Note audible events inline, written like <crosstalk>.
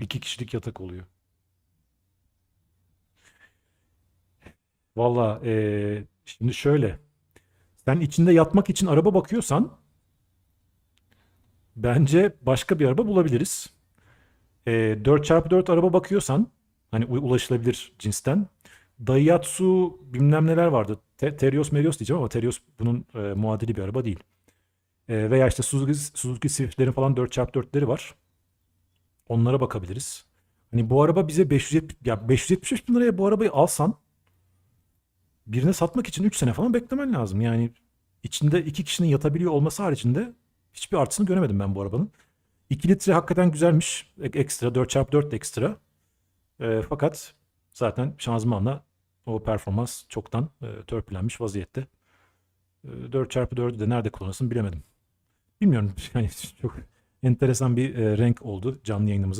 İki kişilik yatak oluyor. Valla eee, şimdi şöyle. Sen içinde yatmak için araba bakıyorsan bence başka bir araba bulabiliriz. Eee 4x4 araba bakıyorsan hani ulaşılabilir cinsten Daihatsu bilmem neler vardı. Te- Terios Merios diyeceğim ama Terios bunun e, muadili bir araba değil. E, veya işte Suzuki, Suzuki Swift'lerin falan 4x4'leri var. Onlara bakabiliriz. Hani bu araba bize 570, ya 575 bin liraya bu arabayı alsan birine satmak için 3 sene falan beklemen lazım. Yani içinde iki kişinin yatabiliyor olması haricinde hiçbir artısını göremedim ben bu arabanın. 2 litre hakikaten güzelmiş. Ek- Ekstra 4x4 de ekstra. E, fakat zaten şanzımanla o performans çoktan e, törpülenmiş vaziyette. E, 4x4'ü de nerede kullanırsın bilemedim. Bilmiyorum <laughs> yani çok enteresan bir e, renk oldu canlı yayınımız.